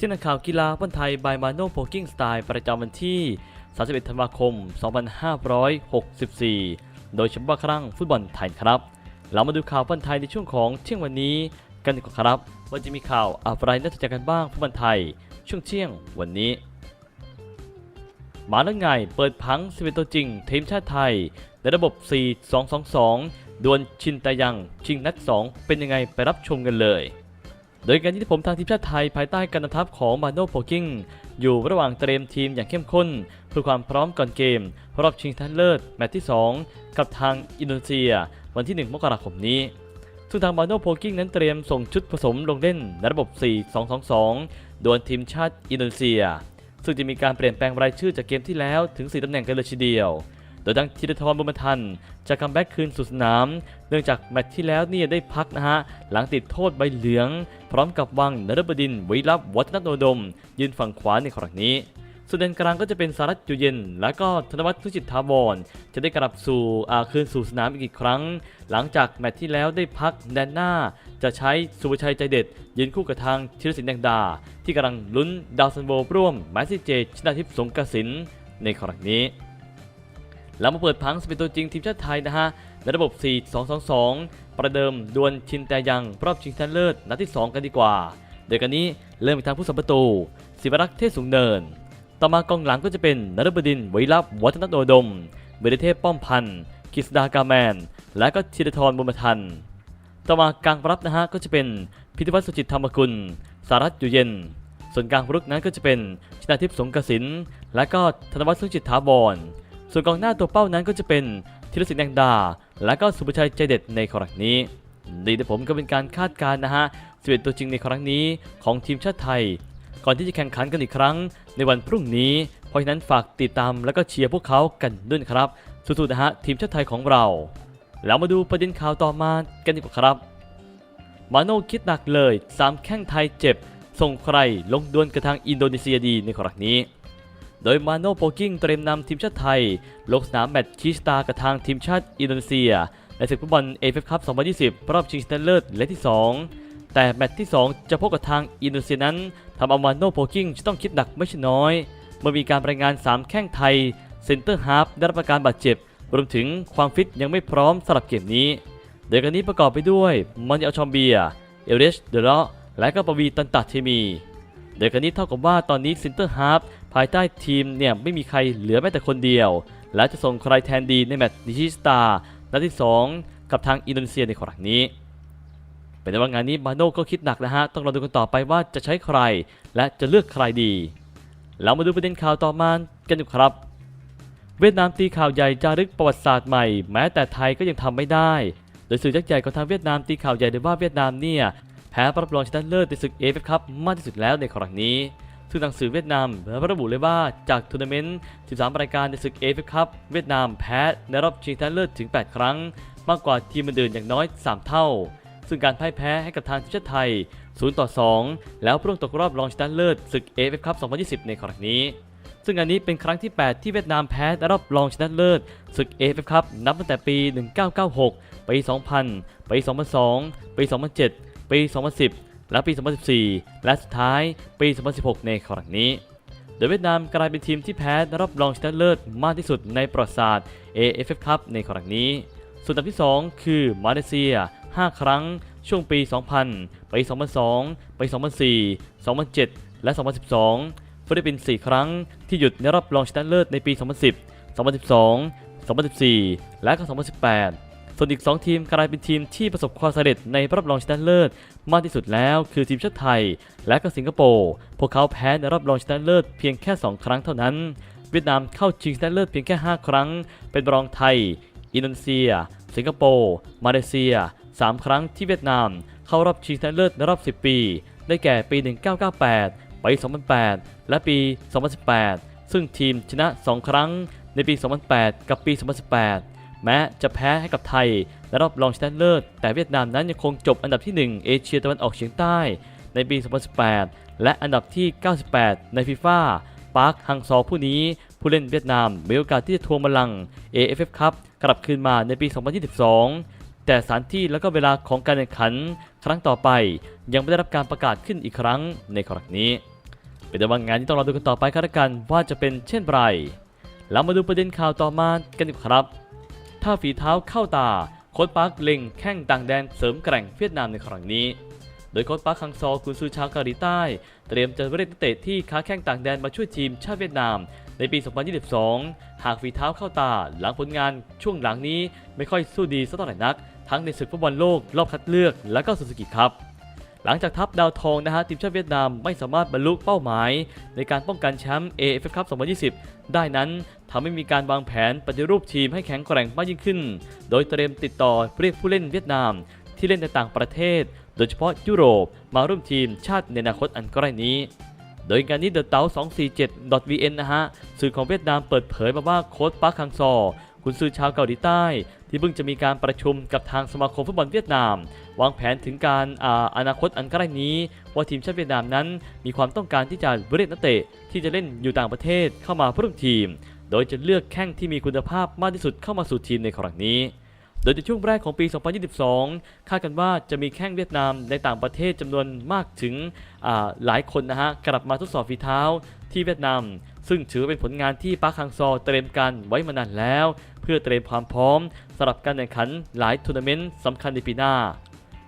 ที่นักข่าวกีฬาบอลไทยบายมาโนโพกิ้งสไตล์ประจำวันที่ 31 ธันวาคม 2564 โดยเฉพาะครั้งฟุตบอลไทยครับ เรามาดูข่าวบอลไทยในช่วงของเที่ยงวันนี้กันดีกว่าครับว่าจะมีข่าวอะไรน่าสนใจกันบ้างฟุตบอลไทย ช่วงเที่ยงวันนี้มาแล้วไงเปิดพัง11ตัวจริง ทีมชาติไทย ในระบบ 4-2-2-2 ดวลชินตายัง ชิงนัด 2 เป็นยังไงไปรับชมกันเลย โดยการที่ผมทางทีมชาติไทยภายใต้การนำทัพของมาโนโพกิ้งอยู่ระหว่างเตรียมทีมอย่างเข้มข้น เพื่อความพร้อมก่อนเกม รอบชิงชนะเลิศแมตช์ที่ 2 กับทางอินโดนีเซีย วันที่ 1 มกราคมนี้ซึ่งทางมาโนโพกิ้งนั้นเตรียมส่งชุดผสมลงเล่นในระบบ 4-2-2-2ดวลทีมชาติอินโดนีเซีย ซึ่งจะมีการเปลี่ยนแปลงรายชื่อจากเกมที่แล้วถึง 4ตำแหน่งกันเลยทีเดียว ดยดังธีรทรบุญมทันจะคัมแบ็กคืนสู่สนาม เนื่องจากแมตช์ที่แล้วเนี่ยได้พักนะฮะ หลังติดโทษใบเหลือง พร้อมกับวังนรบดินวิรับวัฒนโนดม ยืนฝั่งขวาในครั้งนี้ส่วนแดนกลางก็จะเป็นสารัตอยู่เย็น และก็ธนวัฒน์ทุจิตถาวร จะได้กลับสู่อาคืนสู่สนามอีกครั้ง หลังจากแมตช์ที่แล้วได้พักแดนหน้า จะใช้สุภชัยใจเด็ด ยืนคู่กับทางธีรศิลป์แดงดา ที่กำลังลุ้นดาวซันโบร่วมแมสซี่เจชนาทิพย์สงกสินในครั้งนี้ แล้วมาเปิดพังสเปนตัวจริงทีมชาติไทยนะฮะในระบบ 4-2-2-2 ประเดิมดวลชินแต่ยังรอบชิงชนะเลิศนัดที่ 2 กันดีกว่า โดยกันนี้เริ่มทางผู้สัมประตูศิวรักษ์เทศสูงเนิน ต่อมากองหลังก็จะเป็นนรบดินทร์ไวรับวัฒนโนดมเบเดเทพป้อมพันธ์กฤษดากาแมน และก็ธีรทรบุญมาทัน ต่อมากลางรับนะฮะก็จะเป็นพิธิวัฒน์สุจิตธรรมกุล สารัตอยู่เย็น ส่วนกลางรุกนั้นก็จะเป็นชนาทิพย์สงกสินและก็ธนวัฒน์สุจิตถาวร ส่วนกองหน้าตัวเป้านั้นก็จะเป็นธีรศิลป์แดงดา และก็สุภชัยใจเด็ดในครั้งนี้ ดีแต่ผมก็เป็นการคาดการณ์นะฮะ11ตัวจริงในครั้งนี้ของทีมชาติไทย ก่อนที่จะแข่งขันกันอีกครั้งในวันพรุ่งนี้ เพราะฉะนั้นฝากติดตามแล้วก็เชียร์พวกเขากันด้วยครับสู้ๆนะฮะทีมชาติไทยของเรา แล้วมาดูประเด็นข่าวต่อมากันดีกว่าครับ มาโน่คิดหนักเลย 3 แข้งไทยเจ็บ ส่งใครลงดวลกับทางอินโดนีเซียดีในครั้งนี้ โดยมาโน่โปกิ้งเตรียมนำทีมชาติไทย ลงสนามแมตช์คีสตากับทางทีมชาติอินโดนีเซีย ในศึกฟุตบอลเอฟเอฟคัพ 2020 รอบชิงชนะเลิศเล็กที่ 2 แต่แมตช์ที่ 2 จะพบกับทางอินโดนีเซียนั้นทำเอามาโน่โปกิ้งจะต้องคิดหนักไม่ใช่น้อย เมื่อมีการรายงาน 3 แข้งไทย เซนเตอร์ฮาร์ฟได้รับอาการบาดเจ็บ รวมถึงความฟิตยังไม่พร้อมสำหรับเกมนี้ โดยกันนี้ประกอบไปด้วยมอนยาชอมเบีย เอเรชเดเลาะและก็ปวีตันตัดเทมีโดยกันนี้เท่ากับว่าตอนนี้เซนเตอร์ฮาร์ฟ ภายใต้ทีมเนี่ยไม่มีใครเหลือแม้แต่คนเดียว และจะส่งใครแทนดีในแมตช์ดิชิสตานัดที่ 2 กับทางอินโดนีเซียในครั้งนี้ เป็นว่างานนี้มาโน่ก็คิดหนักนะฮะ ต้องรอดูกันต่อไปว่าจะใช้ใคร และจะเลือกใครดี เรามาดูประเด็นข่าวต่อมากันดีกว่ครับ เวียดนามตีข่าวใหญ่จารึกประวัติศาสตร์ใหม่ แม้แต่ไทยก็ยังทำไม่ได้ โดยสื่อยักษ์ใหญ่ของทางเวียดนามตีข่าวใหญ่เลยว่าเวียดนามเนี่ยแพ้ปรับรองชนะเลิศในศึกเอฟเอฟคัพมากที่สุดแล้วในครั้งนี้ ซึ่งทางสื่อเวียดนามระบุเลยว่าจากทัวร์นาเมนต์ 13 รายการในศึกเอฟเอฟคัพเวียดนามแพ้ในรอบชิงชนะเลิศถึง 8 ครั้ง มากกว่าทีมอื่นอย่างน้อย 3 เท่า ซึ่งการพ่ายแพ้ให้กับทางทีมชาติไทย 0 ต่อ 2 แล้วพรุ่งตกรอบรองชนะเลิศศึกเอฟเอฟคัพ2020 ในครั้งนี้ ซึ่งอันนี้เป็นครั้งที่ 8 ที่เวียดนามแพ้ในรอบรองชนะเลิศศึกเอฟเอฟคัพนับตั้งแต่ปี 1996 ปี 2000 ปี 2002 ปี 2007 ปี 2010 และปี 2014 และสุดท้ายปี 2016 ในครั้งนี้ โดยเวียดนามกลายเป็นทีมที่แพ้ในรอบรองชนะเลิศมากที่สุดในประวัติศาสตร์ AFF Cup ในครั้งนี้ ส่วนอันดับที่ 2 คือมาเลเซีย 5 ครั้ง ช่วงปี 2000 ปี 2002 ปี 2004 2007 และ 2012 ฟิลิปปินส์4ครั้งที่หยุดในรอบรองชนะเลิศในปี 2010 2012 2014 และก็ 2018 ส่วนอีก 2 ทีมกลายเป็นทีมที่ประสบความสำเร็จในรอบรองชนะเลิศมากที่สุดแล้ว คือทีมชาติไทย และก็สิงคโปร์ พวกเขาแพ้ในรอบรองชนะเลิศเพียงแค่ 2 ครั้งเท่านั้น เวียดนามเข้าชิงชนะเลิศเพียงแค่ 5 ครั้ง เป็นรองไทย อินโดนีเซีย สิงคโปร์ มาเลเซีย 3 ครั้งที่เวียดนาม เข้ารอบชิงชนะเลิศในรอบ 10 ปี ได้แก่ปี 1998 ปี 2008 และปี 2018 ซึ่งทีมชนะ 2 ครั้งในปี 2008 กับปี 2018 แม้จะแพ้ให้กับไทยในรอบรองชนะเลิศ แต่เวียดนามนั้นยังคงจบอันดับที่ 1 เอเชียตะวันออกเฉียงใต้ในปี 2018 และอันดับที่ 98 ในฟีฟ่าปาร์คฮังซอผู้นี้ ผู้เล่นเวียดนามมีโอกาสที่จะทวงบัลลังก์ AFF Cup กลับคืนมาในปี 2022 แต่สถานที่และก็เวลาของการแข่งขัน ครั้งต่อไปยังไม่ได้รับการประกาศขึ้นอีกครั้งในครั้งนี้เป็นแต่ว่างานที่ต้องรอดูกันต่อไปครับกันว่าจะเป็นเช่นไรแล้วมาดูประเด็นข่าวต่อมากันดีกว่าครับ ถ้าฝีเท้าเข้าตาโค้ชปาร์คเล็งแข้งต่างแดนเสริมแกร่งเวียดนามในครั้งนี้ โดยโค้ชปาร์คคังซอกุนซูชาวเกาหลีใต้ เตรียมจะเรียกนักเตะที่ค้าแข้งต่างแดนมาช่วยทีมชาติเวียดนาม ในปี 2022 หากฝีเท้าเข้าตาหลังผลงานช่วงหลังนี้ไม่ค่อยสู้ดีสักเท่าไหร่นัก ทั้งในศึกฟุตบอลโลกรอบคัดเลือกและก็สุสกิครับ หลังจากทัพดาวทองนะฮะทีมชาติเวียดนามไม่สามารถบรรลุเป้าหมาย ในการป้องกันแชมป์ AFF Cup 2020 ได้นั้นทำให้มีการวางแผนปฏิรูปทีมให้แข็งแกร่งมากยิ่งขึ้น โดยเตรียมติดต่อเรียกผู้เล่นเวียดนาม ที่เล่นในต่างประเทศ โดยเฉพาะยุโรปมาร่วมทีมชาติในอนาคตอันใกล้นี้โดยงานนี้ The t a o 247.vn นะฮะ สื่อของเวียดนามเปิดเผยมาว่าโค้ชปาร์คคังซอ คุณซื้อชาวเกาหลีใต้ ที่เพิ่งจะมีการประชุมกับทางสมาคมฟุตบอลเวียดนาม วางแผนถึงการอาอนาคตอันใกล้นี้ ว่าทีมชาติเวียดนามนั้น มีความต้องการที่จะเรียกนักเตะที่จะเล่นอยู่ต่างประเทศเข้ามาร่วมทีม โดยจะเลือกแข้งที่มีคุณภาพมากที่สุดเข้ามาสู่ทีมในครั้งนี้โดยในช่วงแรกของปี 2022 คาดกันว่าจะมีแข้งเวียดนามในต่างประเทศจำนวนมากถึงหลายคนนะฮะ กลับมาทดสอบฝีเท้าที่เวียดนาม ซึ่งถือเป็นผลงานที่ปาร์คฮังซอเตรียมการไว้มานานแล้ว เพื่อเตรียมความพร้อมสำหรับการแข่งขันหลายทัวร์นาเมนต์สำคัญในปีหน้า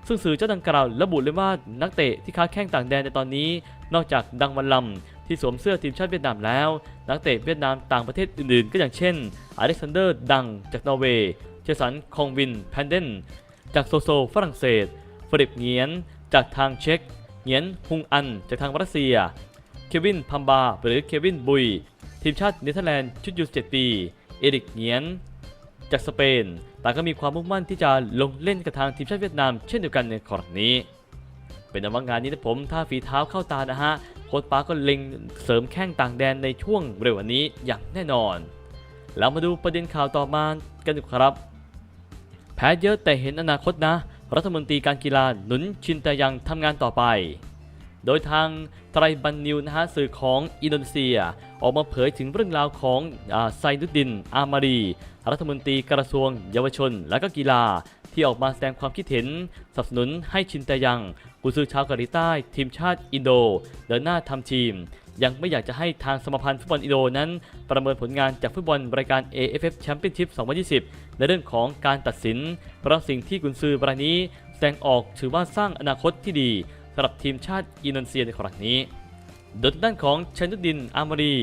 ซึ่งสื่อเจ้าดังกล่าวระบุเลยว่านักเตะที่ค้าแข้งต่างแดนในตอนนี้ นอกจากดังวันลำที่สวมเสื้อทีมชาติเวียดนามแล้ว นักเตะเวียดนามต่างประเทศอื่นๆ ก็อย่างเช่นอเล็กซานเดอร์ดังจากนอร์เวย์เจสันคองวินแพนเดนจากโซโซฝรั่งเศสฟริปเงียนจากทางเช็กเงียนฮุงอันจากทางรัสเซีย เควินพัมบา หรือเควินบุย ทีมชาติเนเธอร์แลนด์ชุดยู17ปี เอริกเงียน จากสเปน ต่างก็มีความมุ่งมั่นที่จะลงเล่นกับทางทีมชาติเวียดนามเช่นเดียวกันในครั้งนี้ เป็นนว่างานนี้นะผมถ้าฝีเท้าเข้าตานะฮะ โค้ชปาก็เล็งเสริมแข้งต่างแดนในช่วงเร็ววันนี้อย่างแน่นอน แล้วมาดูประเด็นข่าวต่อมากันดีครับ แพ้เยอะแต่เห็นอนาคตนะ รัฐมนตรีการกีฬาหนุนชินต่ยังทำงานต่อไป โดยทางไตรบันนิวนะฮะสื่อของอินโดนีเซีย ออกมาเผยถึงเรื่องราวของอไซนุดิน อามารี รัฐมนตรีกระทรวง เยาวชน และก็กีฬา ที่ออกมาแสดงความคิดเห็นสนับสนุนให้ชินต่ยังกุซือชาวเกาหลีใต้ ทีมชาติอินโด เดินหน้าทำทีม ยังไม่อยากจะให้ทางสมาพันธ์ฟุตบอลอินโดนั้น ประเมินผลงานจากฟุตบอลรายการ AFF Championship 2020 ในเรื่องของการตัดสิน เพราะสิ่งที่กุนซือรายนี้แสดงออกถือว่าสร้างอนาคตที่ดี สำหรับทีมชาติอินโดนีเซียในครั้งนี้ โดยด้านของชัยนุดิน อามารี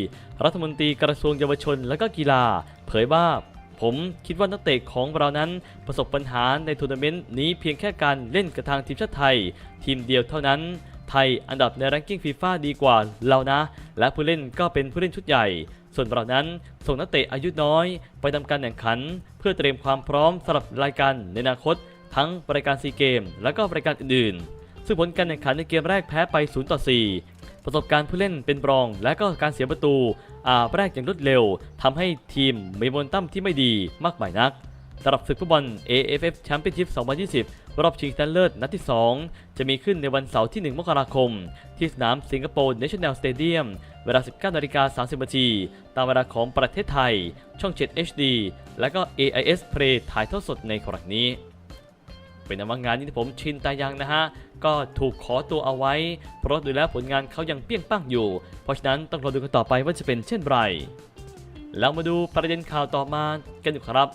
รัฐมนตรีกระทรวงเยาวชนและก็กีฬา เผยว่า ผมคิดว่านักเตะของเรานั้นประสบปัญหาในทัวร์นาเมนต์นี้เพียงแค่การเล่นกับทางทีมชาติไทย ทีมเดียวเท่านั้น ไทยอันดับในแรงกิ้งฟีฟ่าดีกว่าเรานะ และผู้เล่นก็เป็นผู้เล่นชุดใหญ่ ส่วนเรานั้นส่งนักเตะอายุน้อย ไปทำการแข่งขัน เพื่อเตรียมความพร้อมสำหรับรายการในอนาคต ทั้งรายการซีเกมและก็รายการอื่นๆ ซึ่งผลการแข่งขันในเกมแรกแพ้ไป 0 ต่อ 4 ประสบการณ์ผู้เล่นเป็นรอง และก็การเสียประตูอ่าแรกอย่างรวดเร็วทำให้ทีมมีโมเมนตัมที่ไม่ดีมากมายนักสำหรับศึกฟุตบอล AFF Championship 2020 รอบชิงชนะเลิศนัดที่ 2 จะมีขึ้นในวันเสาร์ที่ 1 มกราคม ที่สนามสิงคโปร์ National Stadium เวลา 19นาฬิกา30นาทีตามเวลาของประเทศไทย ช่อง 7 HD และก็ AIS Play ถ่ายทอดสดในครั้งนี้ เป็นอันว่างานนี้ที่ผมชินตายังนะฮะ ก็ถูกขอตัวเอาไว้ เพราะดูแล้วผลงานเขายังเปี้ยงป้างอยู่ เพราะฉะนั้นต้องรอดูกันต่อไปว่าจะเป็นเช่นไรแล้วมาดูประเด็นข่าวต่อมากันอยู่ครับ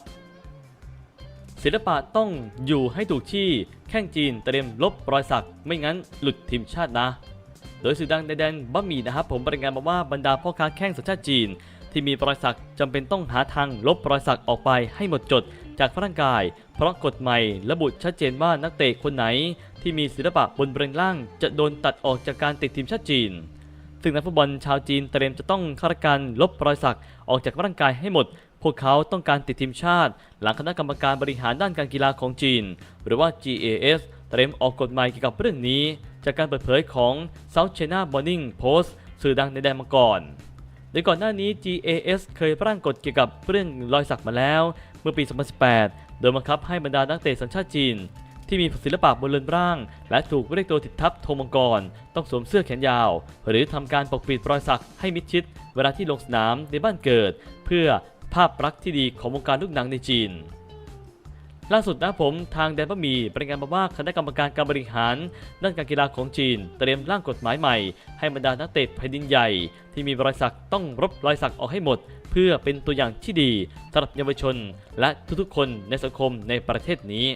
ศิลปะต้องอยู่ให้ถูกที่แข้งจีนเตรียมลบรอยสัก ไม่งั้นหลุดทีมชาตินะ โดยสื่อดังในแดนบะหมี่นะครับผมรายงานมาว่าบรรดาพ่อค้าแข้งสัญชาติจีน ที่มีรอยสักจำเป็นต้องหาทางลบรอยสักออกไปให้หมดจด จากร่างกาย เพราะกฎใหม่ระบุชัดเจนว่านักเตะคนไหน ที่มีศิลปะบนเบรงล่าง จะโดนตัดออกจากการติดทีมชาติจีน ซึ่งนักฟุตบอลชาวจีนเตรียมจะต้องเข้ารับการลบรอยสักออกจากร่างกายให้หมด พวกเขาต้องการติดทีมชาติ หลังคณะกรรมการบริหารด้านการกีฬาของจีน หรือว่า GAS เตรียมออกกฎหมายเกี่ยวกับเรื่องนี้ จากการเปิดเผยของ South China Morning Post สื่อดังในแดนมังกรโดยก่อนหน้านี้ GAS เคยร่างกฎเกี่ยวกับเรื่องรอยสักมาแล้ว เมื่อปี 2018 โดยบังคับให้บรรดานักเตะสัญชาติจีน ที่มีศิลปะบนเรือนร่าง และถูกเรียกตัวติดทับโทมังกร ต้องสวมเสื้อแขนยาว หรือทำการปกปิดรอยสักให้มิดชิด เวลาที่ลงสนามในบ้านเกิด เพื่อภาพลักษณ์ที่ดีของวงการลูกหนังในจีน ล่าสุดนะผมทางแดนบะหมี่รายงานมาว่าคณะกรรมการการบริหารด้านการกีฬาของจีน เตรียมร่างกฎหมายใหม่ ให้บรรดานักเตะแผ่นดินใหญ่ ที่มีรอยสักต้องรบรอยสักออกให้หมด เพื่อเป็นตัวอย่างที่ดีสำหรับเยาวชน และทุกๆ คนในสังคมในประเทศนี้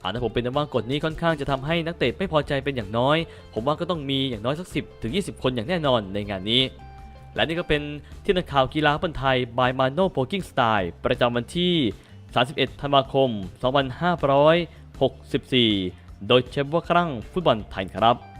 หานะผมเป็นว่ากฎนี้ค่อนข้างจะทำให้นักเตะไม่พอใจเป็นอย่างน้อย ผมว่าก็ต้องมีอย่างน้อยสัก 10ถึง20 คนอย่างแน่นอนในงานนี้ และนี่ก็เป็นที่นักข่าวกีฬาบอลไทย by Mano Poking Style ประจำวันที่ 31 ธันวาคม 2564 โดยเชฟว่าครั้งฟุตบอลไทยครับ